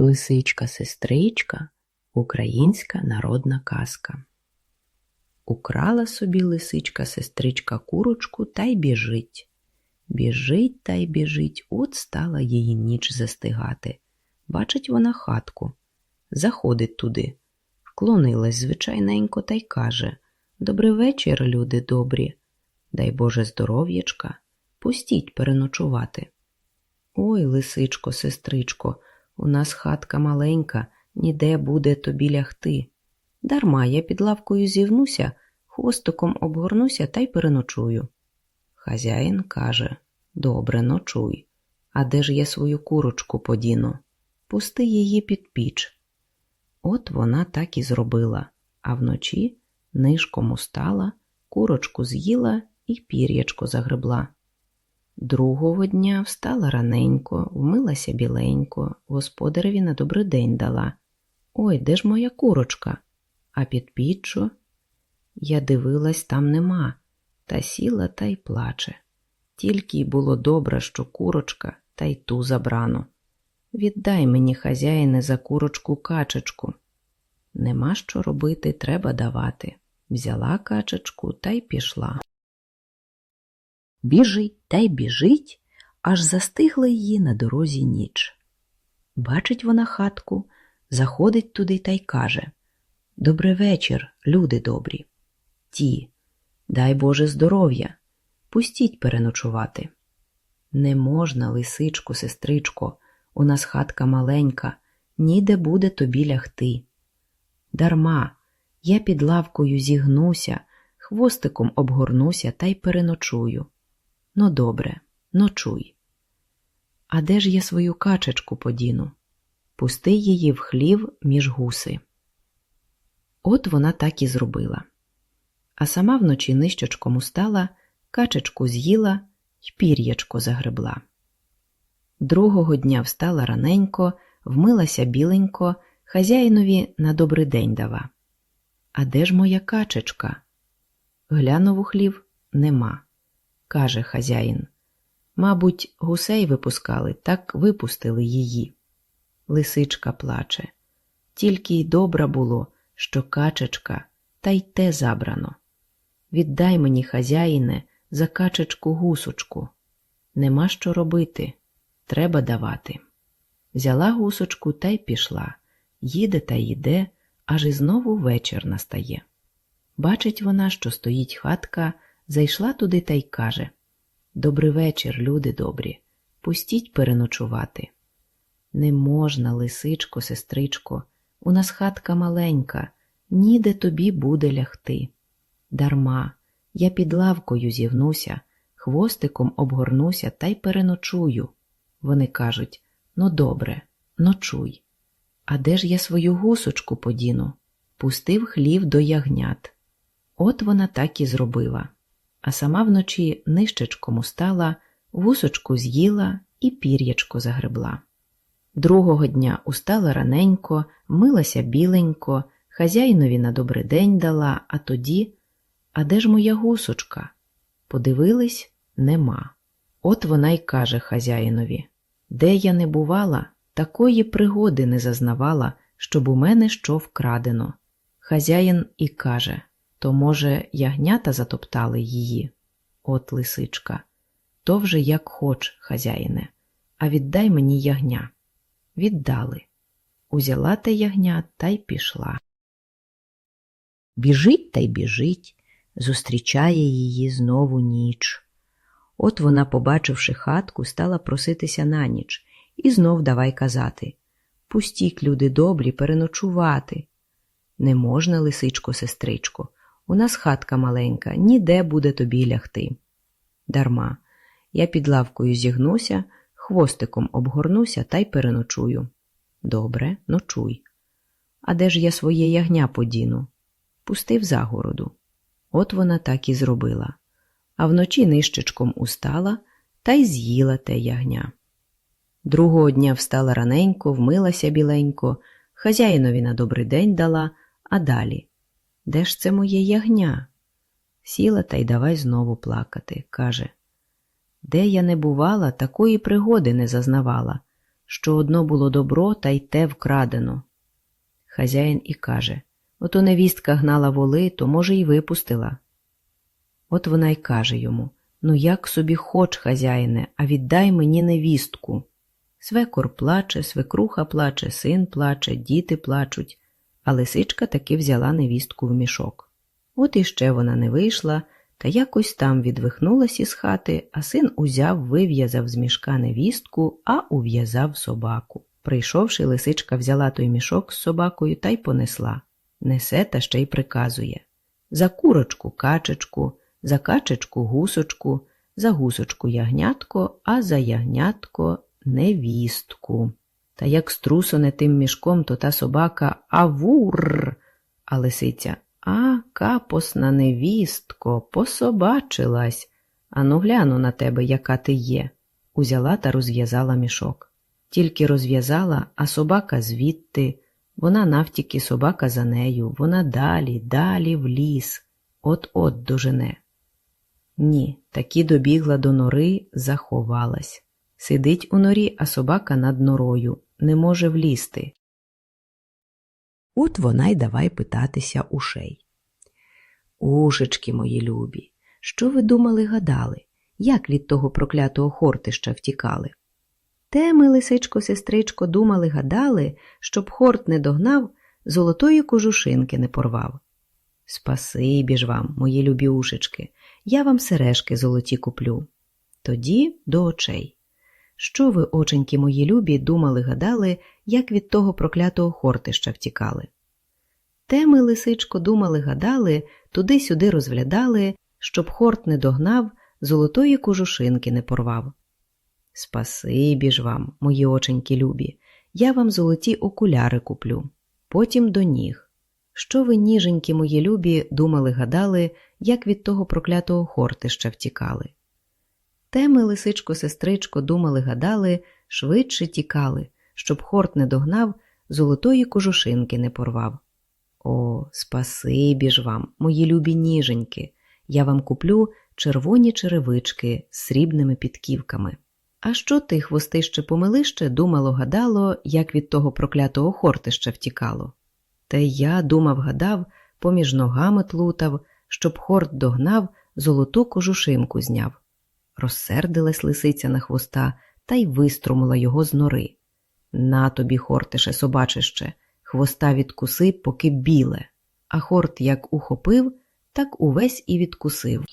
Лисичка-сестричка українська народна казка. Украла собі лисичка-сестричка курочку та й біжить. Біжить та й біжить, от стала її ніч застигати. Бачить вона хатку. Заходить туди. Вклонилась звичайненько та й каже Добрий вечір, люди добрі. Дай Боже здоров'ячка, пустіть переночувати. Ой, лисичко, сестричко, у нас хатка маленька, ніде буде тобі лягти. Дарма я під лавкою зівнуся, хвостиком обгорнуся та й переночую. Хазяїн каже Добре, ночуй. А де ж я свою курочку подіну? Пусти її під піч. От вона так і зробила, а вночі нишком устала, курочку з'їла і пір'ячко загребла. Другого дня встала раненько, вмилася біленько, господареві на добрий день дала. Ой, де ж моя курочка? А під піччю? Я дивилась, там нема, та сіла та й плаче. Тільки й було добре, що курочка, та й ту забрано. Віддай мені, хазяїне, за курочку качечку. Нема що робити, треба давати. Взяла качечку та й пішла. Біжить та й біжить, аж застигла її на дорозі ніч. Бачить вона хатку, заходить туди та й каже Добрий вечір, люди добрі. Ті, дай Боже здоров'я, пустіть переночувати. Не можна, лисичку, сестричко, у нас хатка маленька, ніде буде тобі лягти. Дарма, я під лавкою зігнуся, хвостиком обгорнуся та й переночую. Ну, добре, ночуй. А де ж я свою качечку подіну? Пусти її в хлів між гуси. От вона так і зробила. А сама вночі нищечком устала, качечку з'їла й пір'ячко загребла. Другого дня встала раненько, вмилася біленько, хазяїнові на добрий день дава. А де ж моя качечка? Глянув у хлів нема каже хазяїн. Мабуть, гусей випускали, так випустили її. Лисичка плаче. Тільки й добра було, що качечка, та й те забрано. Віддай мені, хазяїне, за качечку гусочку. Нема що робити, треба давати. Взяла гусочку та й пішла. Їде та йде, аж і знову вечір настає. Бачить вона, що стоїть хатка зайшла туди та й каже Добрий вечір, люди добрі, пустіть переночувати. Не можна, лисичко, сестричко, у нас хатка маленька, ніде тобі буде лягти. Дарма, я під лавкою зівнуся, хвостиком обгорнуся та й переночую. Вони кажуть ну, добре, ночуй. А де ж я свою гусочку подіну? Пустив хлів до ягнят. От вона так і зробила а сама вночі нищечком устала, вусочку з'їла і пір'ячко загребла. Другого дня устала раненько, милася біленько, хазяїнові на добрий день дала, а тоді А де ж моя гусочка? Подивились нема. От вона й каже хазяїнові Де я не бувала, такої пригоди не зазнавала, щоб у мене що вкрадено. Хазяїн і каже то, може, ягнята затоптали її? От лисичка. То вже як хоч, хазяїне, а віддай мені ягня. Віддали. Узяла те ягня та й пішла. Біжить та й біжить, зустрічає її знову ніч. От вона, побачивши хатку, стала проситися на ніч, і знов давай казати Пустіть, люди добрі, переночувати. Не можна, лисичко, сестричко, у нас хатка маленька, ніде буде тобі лягти. Дарма. Я під лавкою зігнуся, хвостиком обгорнуся та й переночую. Добре, ночуй. А де ж я своє ягня подіну? Пустив загороду. От вона так і зробила. А вночі нищечком устала та й з'їла те ягня. Другого дня встала раненько, вмилася біленько, хазяїнові на добрий день дала, а далі де ж це моє ягня? Сіла та й давай знову плакати. Каже Де я не бувала, такої пригоди не зазнавала, що одно було добро, та й те вкрадено. Хазяїн і каже Ото невістка гнала воли, то, може, й випустила. От вона й каже йому Ну, як собі хоч, хазяїне, а віддай мені невістку. Свекор плаче, свекруха плаче, син плаче, діти плачуть, а лисичка таки взяла невістку в мішок. От іще вона не вийшла, та якось там відвихнулась із хати, а син узяв, вив'язав з мішка невістку, а ув'язав собаку. Прийшовши, лисичка взяла той мішок з собакою та й понесла. Несе та ще й приказує за курочку качечку, за качечку гусочку, за гусочку ягнятко, а за ягнятко невістку. Та як струсоне тим мішком, то та собака авур, а лисиця а, капосна невістко, пособачилась. Ану гляну на тебе, яка ти є. Узяла та розв'язала мішок. Тільки розв'язала, а собака звідти. Вона навтіки собака за нею, вона далі, далі в ліс, от-от дожене. Ні, таки добігла до нори, заховалась. Сидить у норі, а собака над норою, не може влізти. От вона й давай питатися ушей. Ушечки мої любі, що ви думали гадали, як від того проклятого хортища втікали? Те ми, лисичко, сестричко, думали гадали, щоб хорт не догнав, золотої кожушинки не порвав. Спасибі ж вам, мої любі ушечки, я вам сережки золоті куплю. Тоді до очей. Що ви, оченьки мої любі, думали гадали, як від того проклятого хортища втікали? Те ми, лисичко, думали гадали, туди-сюди розглядали, щоб хорт не догнав, золотої кожушинки не порвав. Спасибі ж вам, мої оченьки любі, я вам золоті окуляри куплю, потім до ніг. Що ви, ніженькі мої любі, думали гадали, як від того проклятого хортища втікали? Те ми, лисичко, сестричко, думали гадали, швидше тікали, щоб хорт не догнав, золотої кожушинки не порвав. О, спасибі ж вам, мої любі ніженьки, я вам куплю червоні черевички з срібними підківками. А що ти, хвостище помилище, думало гадало, як від того проклятого хортища втікало? Та я думав гадав, поміж ногами тлутав, щоб хорт догнав, золоту кожушинку зняв. Розсердилась лисиця на хвоста та й виструмила його з нори. На тобі, хортише, собачище, хвоста відкуси, поки біле, а хорт як ухопив, так увесь і відкусив.